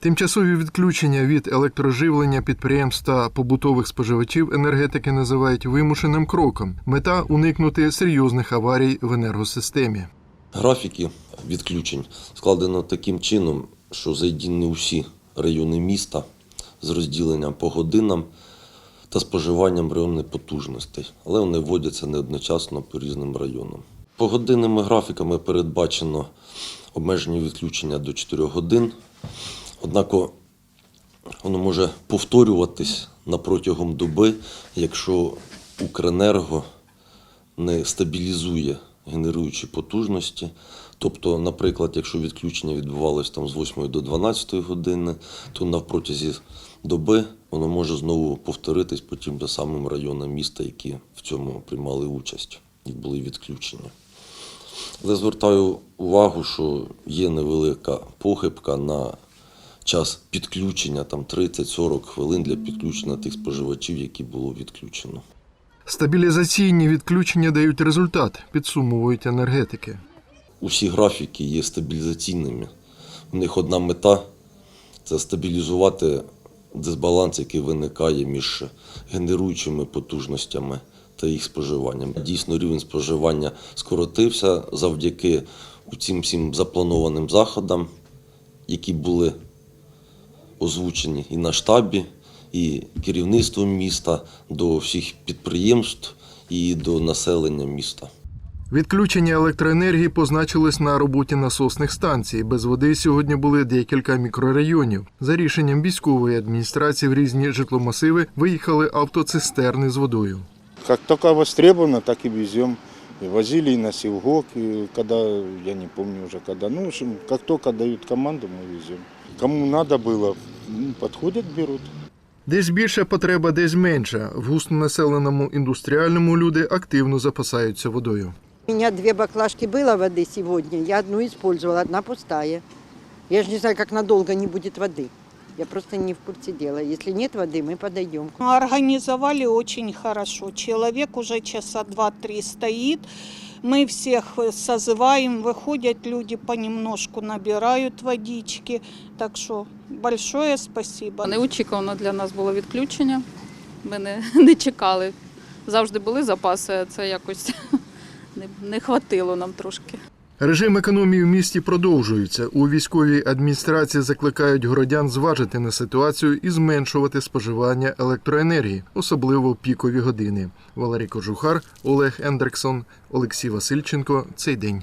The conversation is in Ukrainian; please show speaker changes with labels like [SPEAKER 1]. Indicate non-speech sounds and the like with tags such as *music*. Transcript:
[SPEAKER 1] Тимчасові відключення від електроживлення підприємств та побутових споживачів енергетики називають вимушеним кроком. Мета уникнути серйозних аварій в енергосистемі.
[SPEAKER 2] Графіки відключень складено таким чином, що задіяні усі райони міста з розділенням по годинам та споживанням районних потужностей, але вони вводяться не одночасно по різним районам. По годинними графіками передбачено обмежені відключення до 4 годин, однак воно може повторюватись протягом доби, якщо Укренерго не стабілізує генеруючі потужності. Тобто, наприклад, якщо відключення відбувалося там з 8 до 12 години, то на протязі доби воно може знову повторитись по тим же самим районам міста, які в цьому приймали участь і були відключення. Але звертаю увагу, що є невелика похибка на час підключення, там 30-40 хвилин для підключення тих споживачів, які було відключено.
[SPEAKER 1] Стабілізаційні відключення дають результат, підсумовують енергетики.
[SPEAKER 2] Усі графіки є стабілізаційними. У них одна мета це стабілізувати дисбаланс, який виникає між генеруючими потужностями та їх споживанням. Дійсно, рівень споживання скоротився завдяки цим всім запланованим заходам, які були озвучені і на штабі, і керівництвом міста до всіх підприємств і до населення міста.
[SPEAKER 1] Відключення електроенергії позначилось на роботі насосних станцій. Без води сьогодні були декілька мікрорайонів. За рішенням військової адміністрації в різні житломасиви виїхали автоцистерни з водою.
[SPEAKER 3] Как только востребовано, так и везем. И возили и на Севгок, и когда, я не помню уже когда. Ну, в общем, как только дают команду, мы везем. Кому надо было, ну, подходят, берут.
[SPEAKER 1] Десь більша потреба, десь менша. В густонаселеному індустріальному люди активно запасаються водою.
[SPEAKER 4] У меня две баклажки было воды сегодня, я одну использовала, одна пустая. Я же не знаю, как надолго не будет воды. Я просто не в курсе дела. Если нет воды, мы подойдем.
[SPEAKER 5] Организовали очень хорошо. Человек уже часа два-три стоит. Мы всех э, созываем, выходят люди понемножку, набирают водички. Так что большое спасибо.
[SPEAKER 6] Неочікувано для нас було відключення. Ми не, *laughs* не чекали. Завжди були запаси, а це якось *laughs* не, не хватило нам трошки.
[SPEAKER 1] Режим економії в місті продовжується. У військовій адміністрації закликають городян зважити на ситуацію і зменшувати споживання електроенергії, особливо в пікові години. Валерій Кожухар, Олег Ендрексон, Олексій Васильченко. Цей день.